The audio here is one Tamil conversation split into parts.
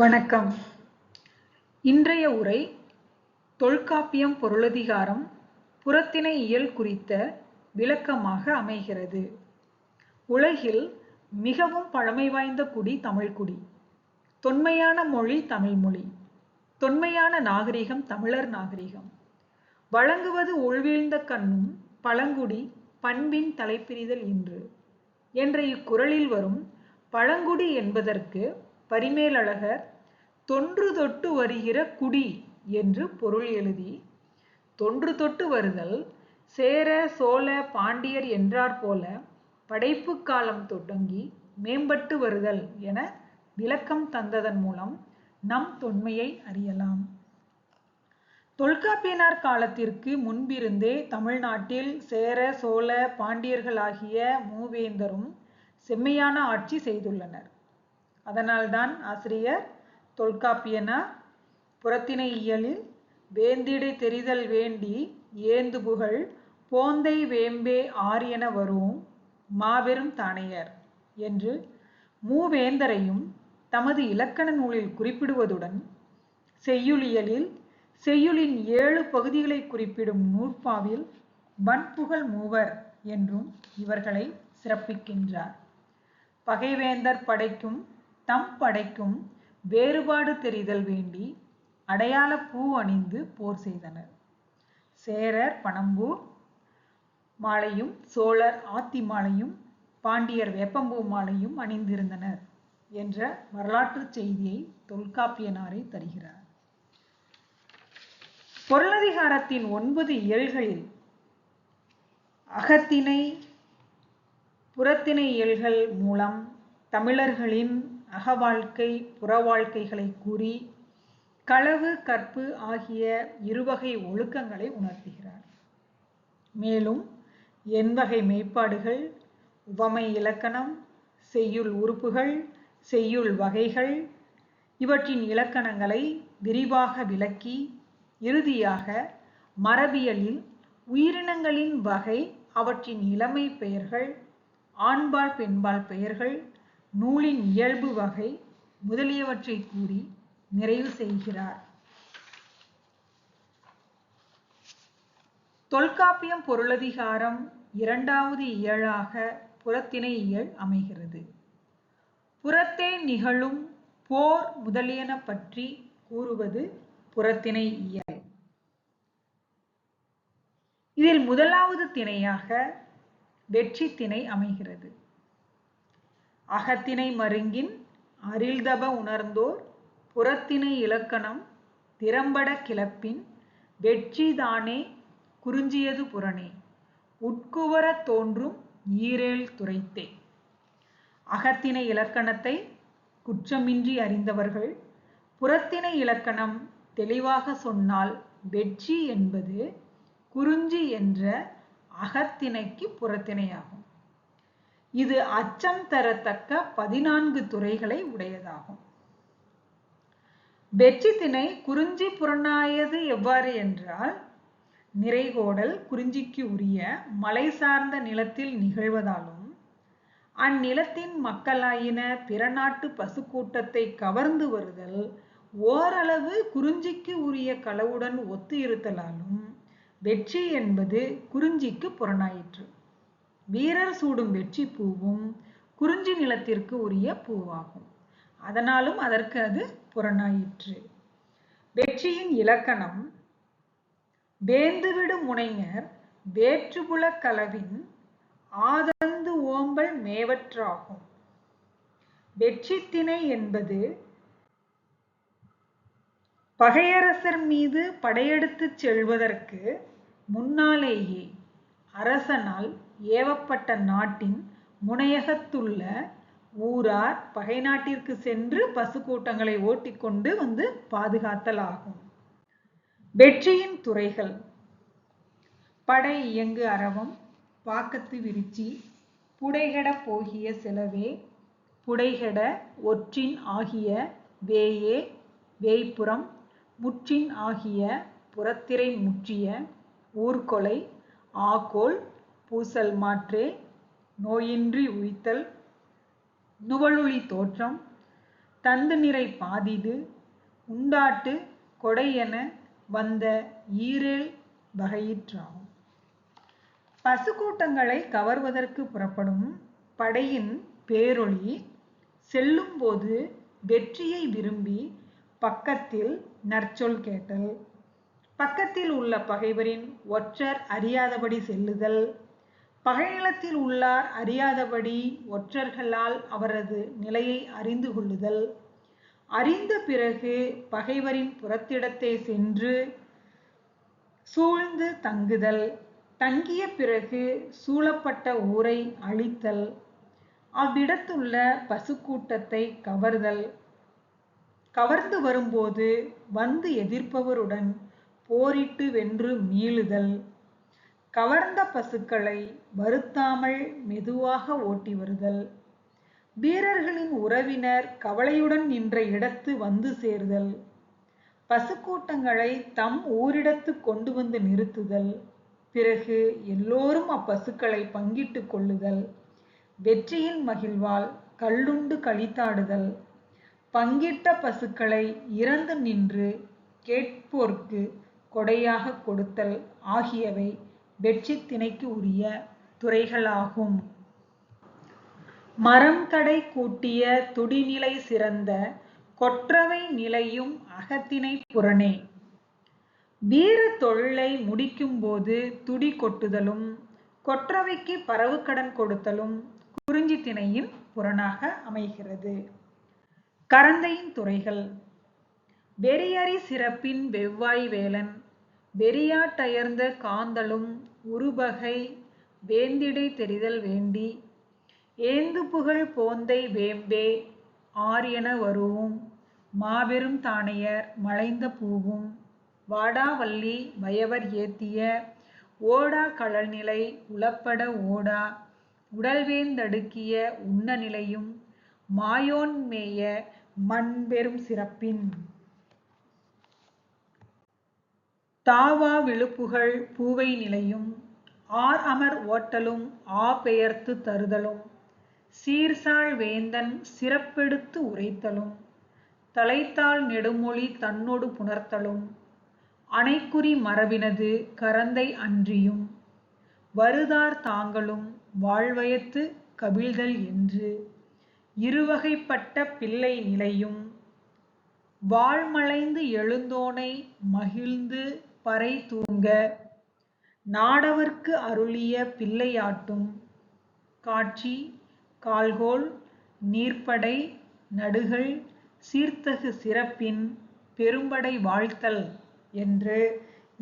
வணக்கம். இன்றைய உரை தொல்காப்பியம் பொருளதிகாரம் புறத்தினை இயல் குறித்த விளக்கமாக அமைகிறது. உலகில் மிகவும் பழமை வாய்ந்த குடி தமிழ்குடி தொன்மையான மொழி தமிழ்மொழி தொன்மையான நாகரிகம் தமிழர் நாகரிகம். வழங்குவது உள்வீழ்ந்த கண்ணும் பழங்குடி பண்பின் தலைப்பிரிதல் இன்று. என்ற இக்குறளில் வரும் பழங்குடி என்பதற்கு பரிமேலழகர் தொன்று தொட்டு வருகிற குடி என்று பொருள் எழுதி தொன்று தொட்டு வருதல் சேர சோழ பாண்டியர் என்றார் போல படைப்பு காலம் தொடங்கி மேம்பட்டு வருதல் என விளக்கம் தந்ததன் மூலம் நம் தொன்மையை அறியலாம். தொல்காப்பியனார் காலத்திற்கு முன்பிருந்தே தமிழ்நாட்டில் சேர சோழ பாண்டியர்களாகிய மூவேந்தரும் செம்மையான ஆட்சி செய்துள்ளனர். அதனால்தான் ஆசிரியர் தொல்காப்பியனா? புறத்தினை இயலில் வேந்திடை தெரிதல் வேண்டி ஏந்து புகழ் போந்தை வேம்பே ஆரியன வரும் மாபெரும் தானையர் என்று மூவேந்தரையும் தமது இலக்கண நூலில் குறிப்பிடுவதுடன் செய்யுளியலில் செய்யுளின் ஏழு பகுதிகளை குறிப்பிடும் நூற்பாவில் வன்புகழ் மூவர் என்றும் இவர்களை சிறப்பிக்கின்றார். பகைவேந்தர் படைக்கும் தம் படைக்கும் வேறுபாடு தெரிதல் வேண்டி அடையாள பூ அணிந்து போர் செய்தனர். சேரர் பனம்பூர் மாலையும் சோழர் ஆத்தி மாலையும் பாண்டியர் வேப்பம்பூ மாலையும் அணிந்திருந்தனர் என்ற வரலாற்று செய்தியை தொல்காப்பியனாரை தருகிறார். பொருளதிகாரத்தின் ஒன்பது இயல்களில் அகத்திணை புறத்திணை இயல்கள் மூலம் தமிழர்களின் அகவாழ்க்கை புற வாழ்க்கைகளை கூறி களவு கற்பு ஆகிய இருவகை ஒழுக்கங்களை உணர்த்துகிறார். மேலும் எண்வகை மெய்ப்பாடுகள் உவமை இலக்கணம் செய்யுள் உறுப்புகள் செய்யுள் வகைகள் இவற்றின் இலக்கணங்களை விரிவாக விளக்கி இறுதியாக மரபியலில் உயிரினங்களின் வகை அவற்றின் இளமை பெயர்கள் ஆண்பால் பெண்பால் பெயர்கள் நூலின் இயல்பு வகை முதலியவற்றை கூறி நிறைவு செய்கிறார். தொல்காப்பியம் பொருளதிகாரம் இரண்டாவது இயலாக புறத்திணை இயல் அமைகிறது. புறத்தே நிகழும் போர் முதலியன பற்றி கூறுவது புறத்திணை இயல். இதில் முதலாவது திணையாக வெற்றி திணை அமைகிறது. அகத்தினை மருங்கின் அரில்தப உணர்ந்தோர் புறத்தினை இலக்கணம் திறம்பட கிளப்பின் வெற்றிதானே குறிஞ்சியது புறனே உட்குவர தோன்றும் ஈரேல் துரைத்தே. அகத்தினை இலக்கணத்தை குற்றமின்றி அறிந்தவர்கள் புறத்தினை இலக்கணம் தெளிவாக சொன்னால் வெற்றி என்பது குறிஞ்சி என்ற அகத்திணைக்கு புறத்திணையாகும் இது அச்சம் தரத்தக்க பதினான்கு துறைகளை உடையதாகும். வெற்றி திணை குறிஞ்சி புறநாயது எவ்வாறு என்றால் நிறைகோடல் குறிஞ்சிக்கு உரிய மலை சார்ந்த நிலத்தில் நிகழ்வதாலும் அந்நிலத்தின் மக்களாயின பிற நாட்டு பசுக்கூட்டத்தை கவர்ந்து வருதல் ஓரளவு குறிஞ்சிக்கு உரிய களவுடன் ஒத்து இருத்தலாலும் வெற்றி என்பது குறிஞ்சிக்கு புறநாயிற்று. வீரர் சூடும் வெற்றி பூவும் குறிஞ்சி நிலத்திற்கு உரிய பூவாகும். அதனாலும் அதற்கு அது புறநாயிற்று. வெற்றியின் இலக்கணம் வேந்துவிடு முனைஞர் வேற்றுபுல கலவின் ஆதந்து ஓம்பல் மேவற்றாகும். வெற்றித்திணை என்பது பகையரசர் மீது படையெடுத்துச் செல்வதற்கு முன்னாலேயே அரசனால் ஏவப்பட்ட நாட்டின் முனையகத்துள்ள ஊரார் பகை நாட்டிற்கு சென்று பசு கூட்டங்களை ஓட்டிக்கொண்டு வந்து பாதுகாத்தல் ஆகும் வெற்றியின் துறைகள். படை இயங்கு அரவம் பாக்கத்து விரிச்சி புடைகட போகிய செலவே புடைகட ஒற்றின் ஆகிய வேயே வேய்ப்புறம் முற்றின் ஆகிய புறத்திரை முற்றிய ஊர்கொலை ஆகோல் பூசல் மாற்றே நோயின்றி உய்த்தல் நுவலுளி தோற்றம் தந்து நிறை பாதிது உண்டாட்டு கொடை என வந்த ஈரேல் வகையிற்றாகும். பசுக்கூட்டங்களை கவர்வதற்கு புறப்படும் படையின் பேரொளி செல்லும்போது வெற்றியை விரும்பி பக்கத்தில் நற்சொல் கேட்டல். பக்கத்தில் உள்ள பகைவரின் ஒற்றர் அறியாதபடி செல்லுதல். பகைநிலத்தில் உள்ளார் அறியாதபடி ஒற்றர்களால் அவரது நிலையை அறிந்து கொள்ளுதல். அறிந்த பிறகு பகைவரின் புறத்திடத்தை சென்று சூழ்ந்து தங்குதல். தங்கிய பிறகு சூழப்பட்ட ஊரை அழித்தல். அவ்விடத்துள்ள பசுக்கூட்டத்தை கவர்தல். கவர்ந்து வரும்போது வந்து எதிர்ப்பவருடன் போரிட்டு வென்று மீளுதல். கவர்ந்த பசுக்களை வருத்தாமல் மெதுவாக ஓட்டி வருதல். வீரர்களின் உறவினர் கவலையுடன் நின்ற இடத்து வந்து சேர்தல். பசுக்கூட்டங்களை தம் ஊரிடத்து கொண்டு வந்து நிறுத்துதல். பிறகு எல்லோரும் அப்பசுக்களை பங்கிட்டு கொள்ளுதல். வெற்றியின் மகிழ்வால் கள்ளுண்டு கழித்தாடுதல் பங்கிட்ட பசுக்களை இறந்து நின்று கேட்போர்க்கு கொடையாக கொடுத்தல் ஆகியவை வெற்றி திணைக்கு உரிய துறைகளாகும். மரம் கடை கூட்டிய துடிநிலை சிறந்த கொற்றவை நிலையும் அகத்தினை புறனே வீர தொழிலை முடிக்கும்போது துடி கொட்டுதலும் கொற்றவைக்கு பரவு கடன் கொடுத்தலும் குறிஞ்சி திணையின் புறனாக அமைகிறது. கரந்தையின் துறைகள். வெறியறி சிறப்பின் வெவ்வாய் வேலன் வெறியாட்டயர்ந்த காந்தலும் உருபகை வேந்திடை தெரிதல் வேண்டி ஏந்து புகழ் போந்தை வேம்பே ஆரியன வருவும். மாபெரும் தானையர் மலைந்த பூவும் வாடாவல்லி வயவர் ஏத்திய ஓடா கழல்நிலை உளப்பட ஓடா உடல்வேந்தடுக்கிய உண்ண நிலையும் மாயோன்மேய மண்பெரும் சிறப்பின். தாவா விழுப்புகழ் பூவை நிலையும் ஆர் அமர் ஓட்டலும் ஆ பெயர்த்து தருதலும் சீர்சாழ் வேந்தன் சிறப்பெடுத்து உரைத்தலும் தலைத்தாள் நெடுமொழி தன்னொடு புணர்த்தலும் அணைக்குறி மரபினது கரந்தை அன்றியும் வருதார் தாங்களும் வாழ்வயத்து கவிழ்தல் என்று இருவகைப்பட்ட பிள்ளை நிலையும் வாழ்மலைந்து எழுந்தோனை மகிழ்ந்து பறை தூங்க நாடவர்க்கு அருளிய பிள்ளையாட்டும் காட்சி கால்கோல் நீர்ப்படை நடுகள் சீர்த்தகு சிறப்பின் பெரும்படை வாழ்த்தல் என்று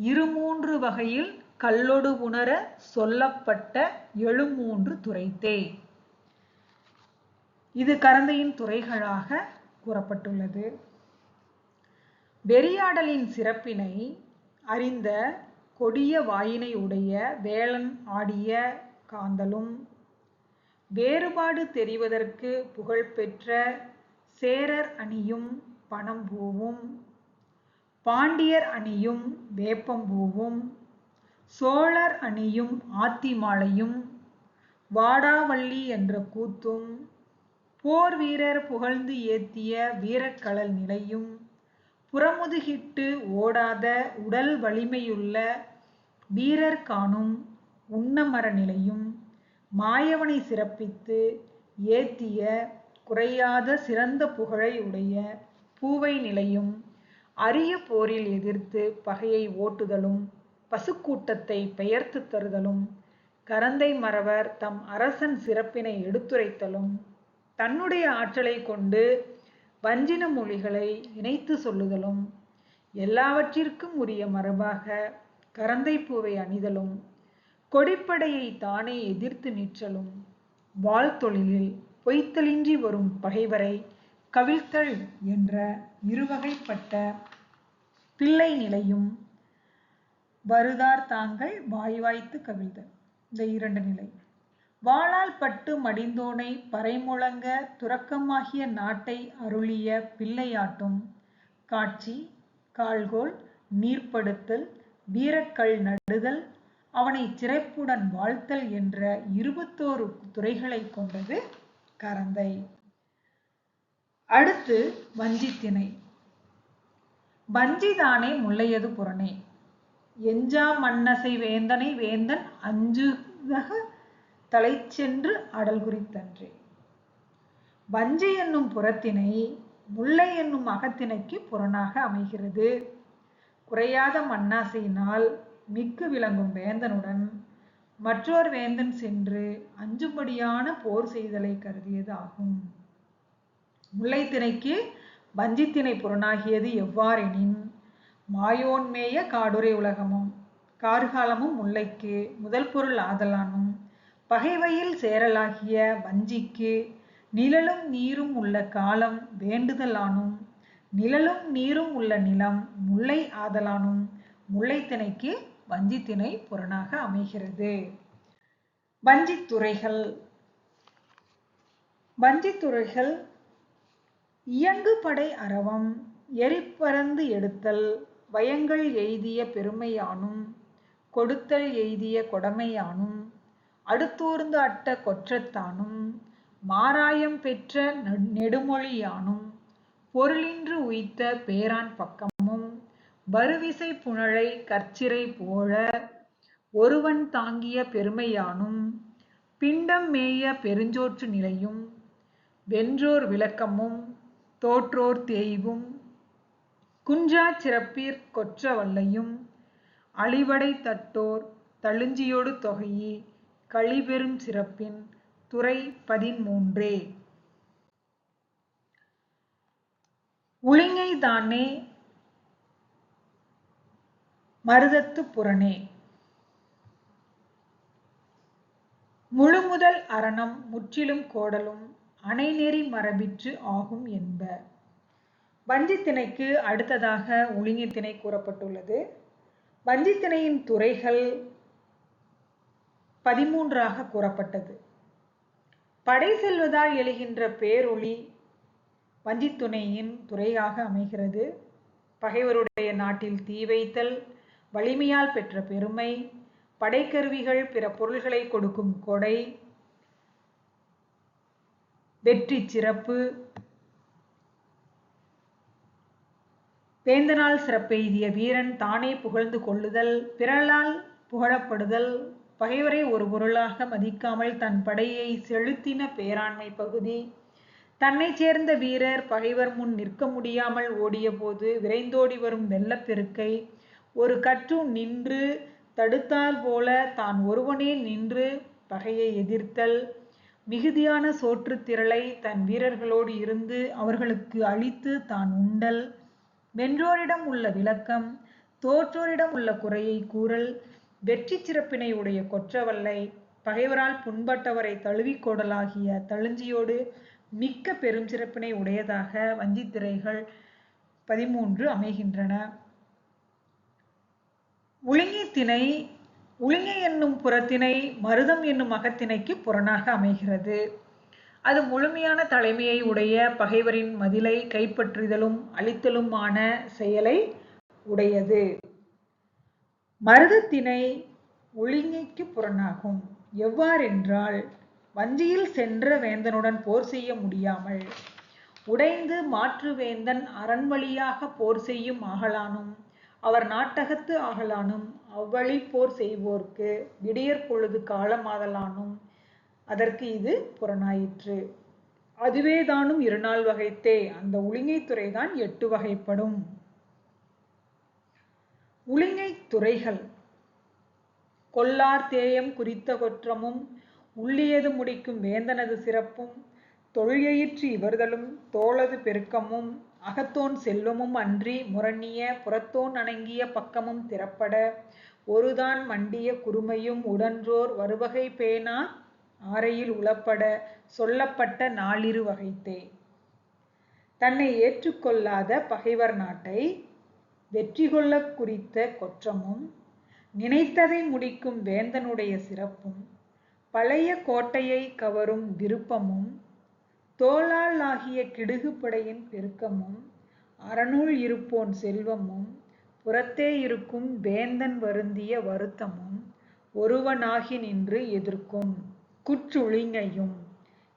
இருமூன்று வகையில் கல்லொடு உணர சொல்லப்பட்ட எழுமூன்று துறைத்தே இது கரந்தையின் துறைகளாக கூறப்பட்டுள்ளது. வெறியாடலின் சிறப்பினை அறிந்த கொடிய வாயினை உடைய வேளன் ஆடிய காந்தலும். வேறுபாடு தெரிவதற்கு புகழ்பெற்ற சேரர் அணியும் பணம்பூவும் பாண்டியர் அணியும் வேப்பம்பூவும் சோழர் அணியும் ஆத்திமாலையும் வாடாவள்ளி என்ற கூத்தும். போர் வீரர் புகழ்ந்து ஏத்திய வீரக்கழல் நிலையும். புறமுதுகிட்டு ஓடாத உடல் வலிமையுள்ள வீரர் காணும் உண்ணமர நிலையும் மாயவனை சிறப்பித்து ஏத்திய குறையாத சிறந்த புகழை உடைய பூவை நிலையும் அரிய போரில் எதிர்த்து பகையை ஓட்டுதலும் பசுக்கூட்டத்தை பெயர்த்து தருதலும் கரந்தை மறவர் தம் அரசன் சிறப்பினை எடுத்துரைத்தலும் தன்னுடைய ஆற்றலை கொண்டு வஞ்சின மொழிகளை இணைத்து சொல்லுதலும் எல்லாவற்றிற்கும் உரிய மரபாக கரந்தை பூவை அணிதலும் கொடிப்படையை தானே எதிர்த்து நிற்றலும் வாழ்த்தொழிலில் பொய்த்தலின்றி வரும் பகைவரை கவிழ்த்தல் என்ற இருவகைப்பட்ட பிள்ளை நிலையும் வருதார் தாங்கள் வாய்வாய்த்து கவிழ்தல். இந்த இரண்டு நிலை. வாளால் பட்டு மடிந்தோனை பறைமுழங்க துறக்கமாகிய நாட்டை அருளிய பிள்ளையாட்டும். காட்சி கால்கோள் நீர்ப்படுத்தல் வீரக்கல் நடுதல் அவனை சிறப்புடன் வாழ்த்தல் என்ற இருபத்தோரு துறைகளை கொண்டது கரந்தை. அடுத்து வஞ்சித்திணை வஞ்சிதானே முல்லையது புறனே. எஞ்சா மன்னசை வேந்தனை வேந்தன் அஞ்சுதக தலை சென்று அடல் குறித்தன்றே. வஞ்சி என்னும் புறத்தினை முல்லை என்னும் அகத்திணைக்கு புறனாக அமைகிறது. குறையாத மண்ணாசையினால் மிக்கு விளங்கும் வேந்தனுடன் மற்றோர் வேந்தன் சென்று அஞ்சும்படியான போர் செய்தலை கருதியது ஆகும். முல்லைத்திணைக்கு வஞ்சித்திணை புறனாகியது எவ்வாறெனின் மாயோன்மேய காடுரை உலகமும் கார்காலமும் முல்லைக்கு முதல் பொருள் ஆதலானும் பகைவையில் சேரலாகிய வஞ்சிக்கு நிழலும் நீரும் உள்ள காலம் வேண்டுதலானும். நிழலும் நீரும் உள்ள நிலம் முல்லை ஆதலானும். முல்லைத்திணைக்கு வஞ்சித்திணை புறனாக அமைகிறது. வஞ்சித்துறைகள் வஞ்சித்துறைகள் இயங்கு படை அரவம் எரிப்பறந்து எடுத்தல். வயங்கள் எய்திய பெருமையானும். கொடுத்தல் எய்திய கொடமையானும். அடுத்தூர்ந்து அட்ட கொற்றத்தானும் மாராயம் பெற்ற நெடுமொழியானும் பொருளின்று உய்த்த பேரான் பக்கமும் வருவிசை புனழை கற்சிறை போல ஒருவன் தாங்கிய பெருமையானும் பிண்டம் மேய பெருஞ்சோற்று நிலையும் வென்றோர் விளக்கமும் தோற்றோர் தேய்வும் குஞ்சா சிறப்பீர் கொற்ற வல்லையும் அழிவடை தட்டோர் தழுஞ்சியோடு தொகையி கழிபெரும் சிறப்பின் துறை பதிமூன்றே உளிங்கை தானே மருதத்து புறனே. முழுமுதல் அரணம் முற்றிலும் கோடலும் அணைநெறி மரபிற்று ஆகும் என்ப. வஞ்சித்திணைக்கு அடுத்ததாக உளிங்கித்திணை கூறப்பட்டுள்ளது. வஞ்சித்திணையின் துறைகள் பதிமூன்றாக கூறப்பட்டது. படை செல்வதால் எழுகின்ற பேரொளி வஞ்சித்துணையின் துறையாக அமைகிறது. பகைவருடைய நாட்டில் தீ வைத்தல் வலிமையால் பெற்ற பெருமை படைக்கருவிகள் பிற பொருள்களை கொடுக்கும் கொடை வெற்றி சிறப்பு வேந்தனால் சிறப்பெய்திய வீரன் தானே புகழ்ந்து கொள்ளுதல் பிறலால் புகழப்படுதல் பகைவரை ஒரு பொருளாக மதிக்காமல் தன் படையை செலுத்தின பேராண்மை பகுதி. தன்னை சேர்ந்த வீரர் பகைவர் முன் நிற்க முடியாமல் ஓடியபோது விரைந்தோடி வரும் வெள்ளப்பெருக்கை ஒரு கற்று நின்று தடுத்தால் போல தான் ஒருவனே நின்று பகையை எதிர்த்தல். மிகுதியான சோற்று திரளை தன் வீரர்களோடு இருந்து அவர்களுக்கு அளித்து தான் உண்டல். வென்றோரிடம் உள்ள விளக்கம் தோற்றோரிடம் உள்ள குறையை கூறல். வெற்றி சிறப்பினை உடைய கொற்றவல்லை பகைவரால் புண்பட்டவரை தழுவிக்கோடலாகிய தழுஞ்சியோடு மிக்க பெரும் சிறப்பினை உடையதாக வஞ்சித்திரைகள் பதிமூன்று அமைகின்றன. உளிங்கி திணை உளிங்கை என்னும் புறத்திணை மருதம் என்னும் அகத்திணைக்கு புறனாக அமைகிறது. அது முழுமையான தலைமையை உடைய பகைவரின் மதிலை கைப்பற்றுதலும் அழித்தலுமான செயலை உடையது. மருதத்திணை ஒழுங்கைக்கு புறனாகும். எவ்வாறென்றால் வஞ்சியில் சென்ற வேந்தனுடன் போர் செய்ய முடியாமல் உடைந்து மாற்று வேந்தன் அரண்வழியாக போர் செய்யும் ஆகலானும் அவர் நாட்டகத்து ஆகலானும் அவ்வழி போர் செய்வோர்க்கு விடியற் பொழுது காலமாதலானும் அதற்கு இது புறனாயிற்று. அதுவே தானும் இருநாள் வகைத்தே அந்த உளிங்கை துறைதான் எட்டு வகைப்படும். உளிங்கை துறைகள். கொல்லார் தேயம் குறித்த கொற்றமும் உள்ளியது முடிக்கும் வேந்தனது சிறப்பும் தொழிலயிற்று இவர்களும் தோளது பெருக்கமும் அகத்தோன் செல்வமும் அன்றி முரணிய புறத்தோன் அணங்கிய பக்கமும் திறப்பட ஒருதான் மண்டிய குறுமையும் உடன்றோர் வருவகை பேனா ஆரையில் உளப்பட சொல்லப்பட்ட நாளிரு வகைத்தே. தன்னை ஏற்றுக்கொள்ளாத பகைவர் நாட்டை வெற்றி கொள்ள குறித்த கொற்றமும் நினைத்ததை முடிக்கும் வேந்தனுடைய சிறப்பும் பழைய கோட்டையை கவரும் விருப்பமும் தோளால் ஆகிய கிடுகுப்படையின் பெருக்கமும் அறநூல் இருப்போன் செல்வமும் புறத்தே இருக்கும் வேந்தன் வருந்திய வருத்தமும் ஒருவனாகி நின்று எதிர்க்கும் குற்றுளிங்கையும்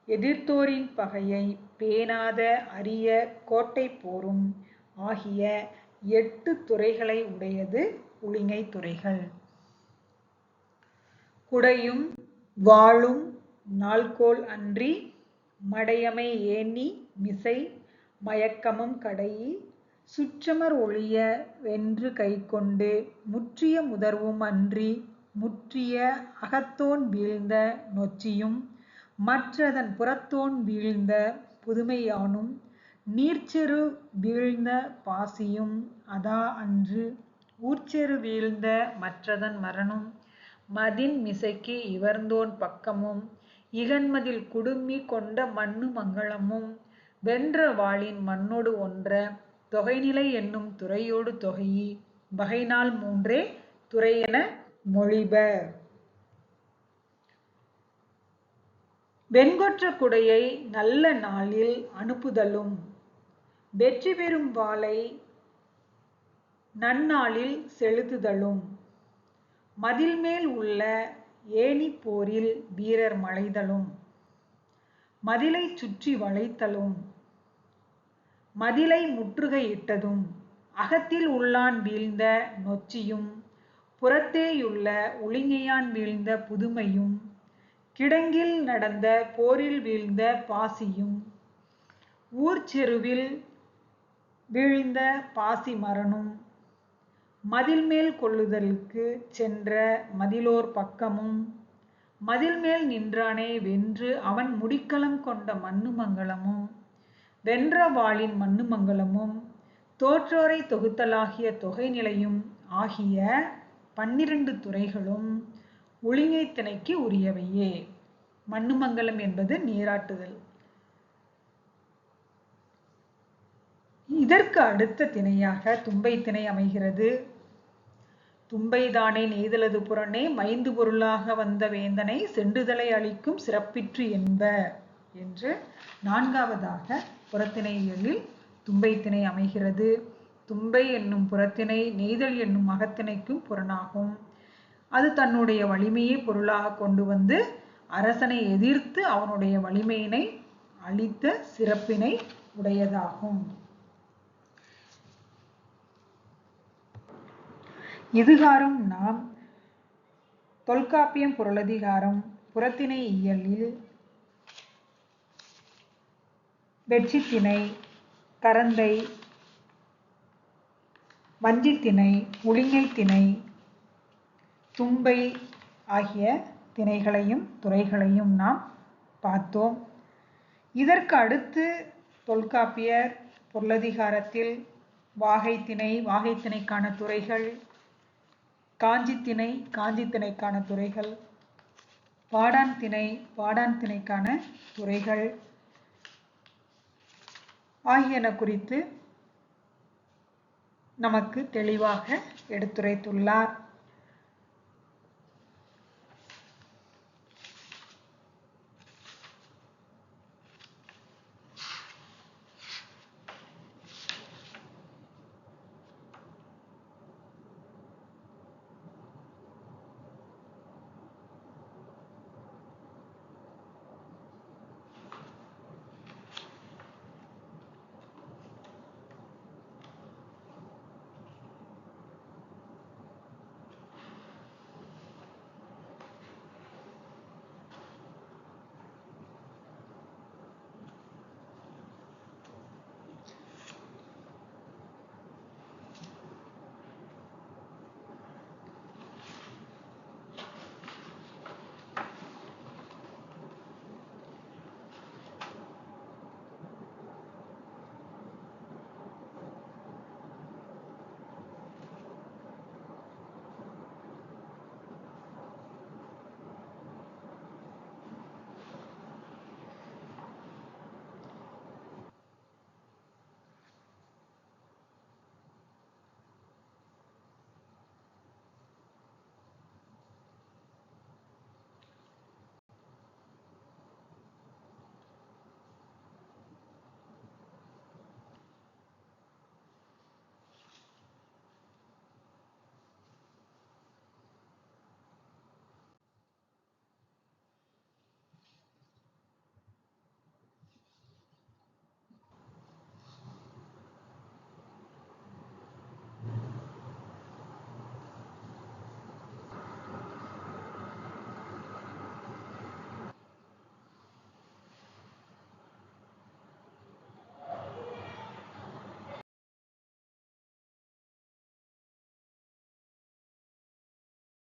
எதிர்த்தோரின் பகையை பேணாத அரிய கோட்டை போரும் ஆகிய எட்டு துறைகளை உடையது உளிங்கை துறைகள். குடையும் வாழும் நாள்கோல் அன்றி மடையமை ஏணி மிசை மயக்கமும் கடையி சுற்றமர் ஒழிய வென்று கைக்கொண்டு முற்றிய முதர்வும் அன்றி முற்றிய அகத்தோன் வீழ்ந்த நொச்சியும் மற்றதன் புறத்தோன் வீழ்ந்த புதுமையானும் நீர்ச்செரு வீழ்ந்த பாசியும் அதா அன்று ஊர்ச்செரு வீழ்ந்த மற்றதன் மரணும். மதின் மிசைக்கு இவர்ந்தோன் பக்கமும் இகன்மதில் குடுமி கொண்ட மண்ணு மங்களமும். வென்ற வாளின் மண்ணோடு ஒன்ற தொகைநிலை என்னும் துறையோடு தொகையி வகைநாள் மூன்றே துறையென மொழிப. வெண்கொற்ற குடையை நல்ல நாளில் அனுப்புதலும் வெற்றி பெறும் வாளை நன்னாளில் செலுத்துதலும். மதில் மேல் உள்ள ஏணி போரில் வீரர் மலைதலும். மதிலை சுற்றி வளைத்தலும். மதிலை முற்றுகையிட்டதும் அகத்தில் உள்ளான் வீழ்ந்த நொச்சியும் புறத்தேயுள்ள ஒளிங்கையான் வீழ்ந்த புதுமையும் கிடங்கில் நடந்த போரில் வீழ்ந்த பாசியும் ஊர்ச்செருவில் வீழ்ந்த பாசி மரணும். மதில் மேல் கொள்ளுதலுக்கு சென்ற மதிலோர் பக்கமும் மதில் மேல் நின்றானே வென்று அவன் முடிக்களம் கொண்ட மண்ணுமங்கலமும் வென்ற வாளின் மண்ணுமங்கலமும் தோற்றோரை தொகுத்தலாகிய தொகை நிலையும் ஆகிய பன்னிரண்டு துறைகளும் ஒளிங்கை திணைக்கு உரியவையே. மண்ணுமங்கலம் என்பது நீராட்டுதல். இதற்கு அடுத்த திணையாக தும்பை திணை அமைகிறது. தும்பைதானே நெய்தலது புறனே மைந்து பொருளாக வந்த வேந்தனை சென்றுதலை அளிக்கும் சிறப்பிற்று என்ப என்று நான்காவதாக புறத்திணைகளில் தும்பை திணை அமைகிறது. தும்பை என்னும் புறத்திணை நெய்தல் என்னும் அகத்திணைக்கும் புறனாகும். அது தன்னுடைய வலிமையை பொருளாக கொண்டு வந்து அரசனை எதிர்த்து அவனுடைய வலிமையினை அளித்த சிறப்பினை உடையதாகும். இதுகாரம் நாம் தொல்காப்பியம் பொருளதிகாரம் புறத்திணை இயலில் வெற்றித்திணை கரந்தை வஞ்சித்திணை ஒளிங்கை திணை தும்பை ஆகிய திணைகளையும் துறைகளையும் நாம் பார்த்தோம். இதற்கு அடுத்து தொல்காப்பியர் பொருளதிகாரத்தில் வாகைத்திணை வாகைத்திணைக்கான துறைகள் காஞ்சி திணை காஞ்சி திணைக்கான துறைகள் பாடான் திணை பாடான் திணைக்கான துறைகள் ஆகியன குறித்து நமக்கு தெளிவாக எடுத்துரைத்துள்ளார்.